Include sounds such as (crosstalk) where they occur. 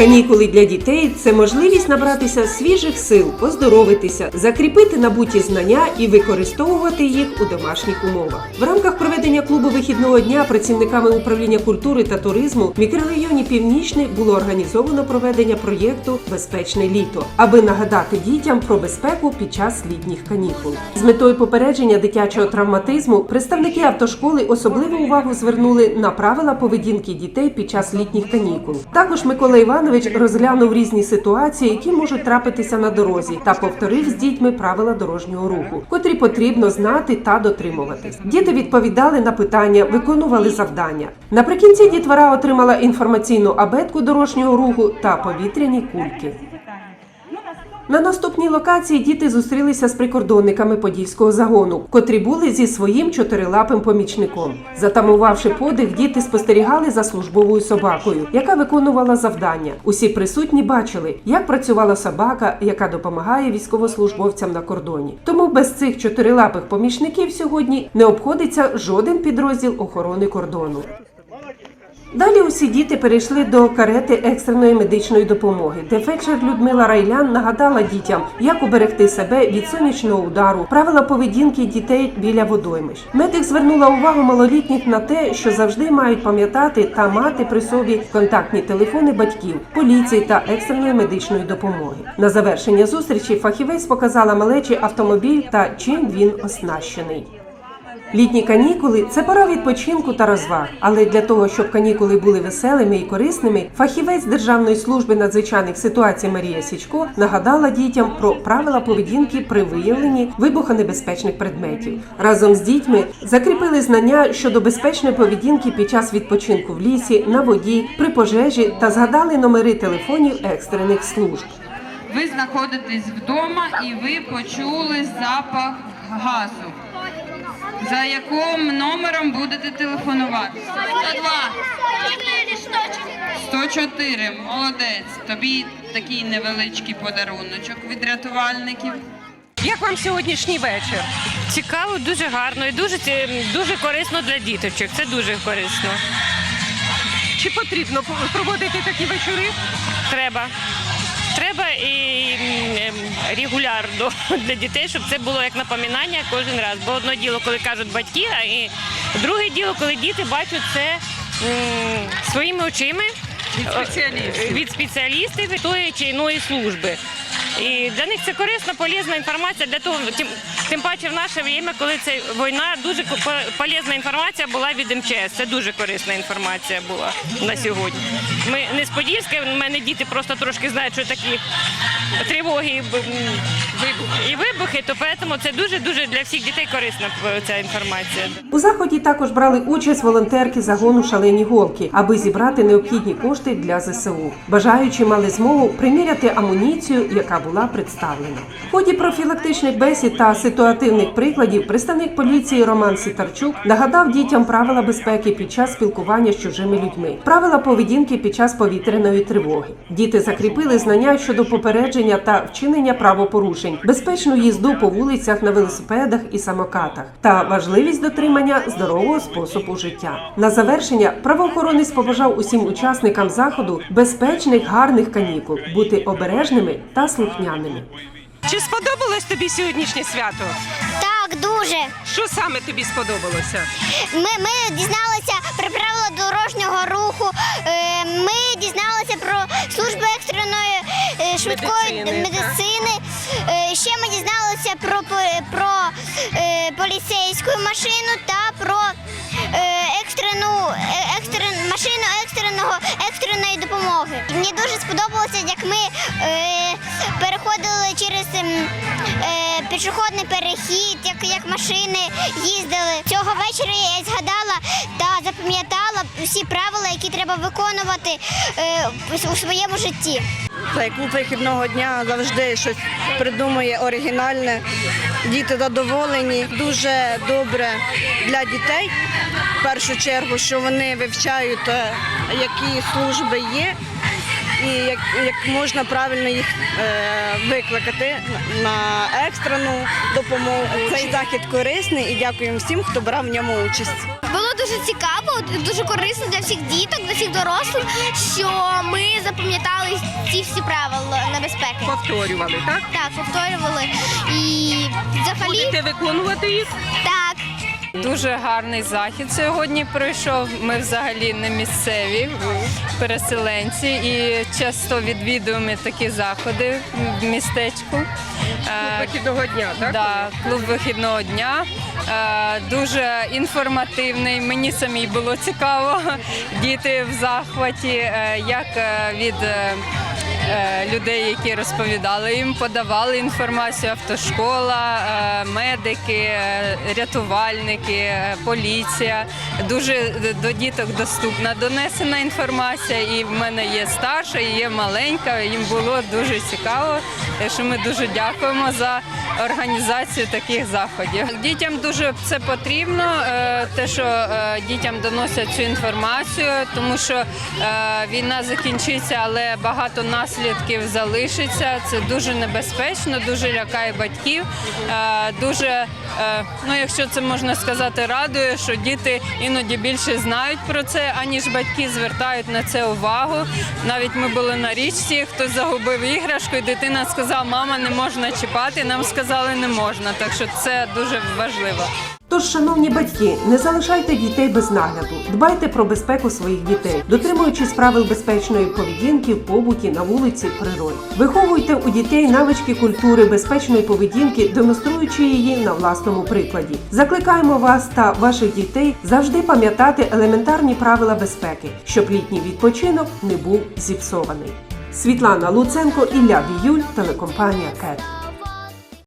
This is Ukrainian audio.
Канікули для дітей це можливість набратися свіжих сил, оздоровитися, закріпити набуті знання і використовувати їх у домашніх умовах. В рамках проведення клубу вихідного дня працівниками управління культури та туризму в мікрорайоні Північний було організовано проведення проєкту Безпечне літо, аби нагадати дітям про безпеку під час літніх канікул. З метою попередження дитячого травматизму представники автошколи особливу увагу звернули на правила поведінки дітей під час літніх канікул. Також Микола Іванович розглянув різні ситуації, які можуть трапитися на дорозі, та повторив з дітьми правила дорожнього руху, котрі потрібно знати та дотримуватись. Діти відповідали на питання, виконували завдання. Наприкінці дітвора отримала інформаційну абетку дорожнього руху та повітряні кульки. На наступній локації діти зустрілися з прикордонниками подільського загону, котрі були зі своїм чотирилапим помічником. Затамувавши подих, діти спостерігали за службовою собакою, яка виконувала завдання. Усі присутні бачили, як працювала собака, яка допомагає військовослужбовцям на кордоні. Тому без цих чотирилапих помічників сьогодні не обходиться жоден підрозділ охорони кордону. Далі усі діти перейшли до карети екстреної медичної допомоги, де фельдшер Людмила Райлян нагадала дітям, як уберегти себе від сонячного удару, правила поведінки дітей біля водоймищ. Медик звернула увагу малолітніх на те, що завжди мають пам'ятати та мати при собі контактні телефони батьків, поліції та екстреної медичної допомоги. На завершення зустрічі фахівець показала малечі автомобіль та чим він оснащений. Літні канікули це пора відпочинку та розваг. Але для того, щоб канікули були веселими і корисними, фахівець Державної служби надзвичайних ситуацій Марія Січко нагадала дітям про правила поведінки при виявленні вибухонебезпечних предметів. Разом з дітьми закріпили знання щодо безпечної поведінки під час відпочинку в лісі, на воді, при пожежі та згадали номери телефонів екстрених служб. Ви знаходитесь вдома і ви почули запах газу. За яким номером будете телефонувати? 104. Молодець. Тобі такий невеличкий подаруночок від рятувальників. Як вам сьогоднішній вечір? Цікаво, дуже гарно і дуже дуже корисно для діточок. Це дуже корисно. Чи потрібно проводити такі вечори? Треба. Треба і регулярно (laughs) для дітей, щоб це було як напоминання кожен раз. Бо одне діло, коли кажуть батьки, а і друге діло, коли діти бачать це своїми очима Від спеціалістів. від спеціалістів тої чи іної служби. І для них це корисна, полезна інформація для того, тим, паче в наше время, коли це війна, дуже полезна інформація була від МЧС. Це дуже корисна інформація була на сьогодні. Ми не з Подільська, в мене діти просто трошки знають, що такі тривоги і вибухи, то тому це дуже дуже для всіх дітей корисна ця інформація. У заході також брали участь волонтерки загону шалені голки, аби зібрати необхідні кошти для ЗСУ. Бажаючі мали змогу приміряти амуніцію, яка була представлена. В ході профілактичних бесід та ситуативних прикладів представник поліції Роман Сітарчук нагадав дітям правила безпеки під час спілкування з чужими людьми, правила поведінки під час повітряної тривоги. Діти закріпили знання щодо попередження та вчинення правопорушень, безпечну їзду по вулицях на велосипедах і самокатах та важливість дотримання здорового способу життя. На завершення правоохоронець побажав усім учасникам заходу безпечних гарних канікул, бути обережними та слухняними. Чи сподобалось тобі сьогоднішнє свято? Так, дуже. Що саме тобі сподобалося? Ми, ми дізналися про правила дорожнього руху. е, Ми дізналися про службу екстреної е, швидкої Медицини, медицини. Е, Ще ми дізналися про, про е, поліцейську машину та про е, екстрену екстрен, машину екстреного екстреної допомоги. Мені дуже сподобалося, як ми переходили через ем, пішохідний перехід, як, як машини їздили. Цього вечора я згадала та запам'ятала всі правила, які треба виконувати у своєму житті. Цей клуб вихідного дня завжди щось придумує оригінальне. Діти задоволені. Дуже добре для дітей. В першу чергу, що вони вивчають, е, які служби є, і як, як можна правильно їх е, викликати на екстрену допомогу. Цей захід корисний і дякуємо всім, хто брав в ньому участь. Було дуже цікаво, дуже корисно для всіх діток, для всіх дорослих, що ми запам'ятали ці всі правила небезпеки. Повторювали, так? Так, повторювали. І взагалі Будете виконувати їх? так. Дуже гарний захід сьогодні пройшов. Ми взагалі не місцеві переселенці і часто відвідуємо такі заходи в містечку. Е, Вихідного дня, так? Да, клуб вихідного дня. Е, Дуже інформативний. Мені самій було цікаво. (laughs) Діти в захваті, е, як від людей, які розповідали їм, подавали інформацію, автошкола, е, медики, е, рятувальники, е, поліція. Дуже до діток доступна донесена інформація. І в мене є старша, і є маленька. Їм було дуже цікаво. Що ми дуже дякуємо за організацію таких заходів. Дітям дуже це потрібно, е, те, що е, дітям доносять цю інформацію, тому що е, війна закінчиться, але багато наслідків залишиться. Це дуже небезпечно, дуже лякає батьків. Дуже, ну якщо це можна сказати, радує, що діти іноді більше знають про це, аніж батьки звертають на це увагу. Навіть ми були на річці, хтось загубив іграшку, і дитина сказала, мама, не можна чіпати. Нам сказали, не можна. Так що це дуже важливо. Тож, шановні батьки, не залишайте дітей без нагляду, дбайте про безпеку своїх дітей, дотримуючись правил безпечної поведінки в побуті, на вулиці, в природі. Виховуйте у дітей навички культури безпечної поведінки, демонструючи її на власному прикладі. Закликаємо вас та ваших дітей завжди пам'ятати елементарні правила безпеки, щоб літній відпочинок не був зіпсований. Світлана Луценко, Ілля Біюль, телекомпанія КЕТ.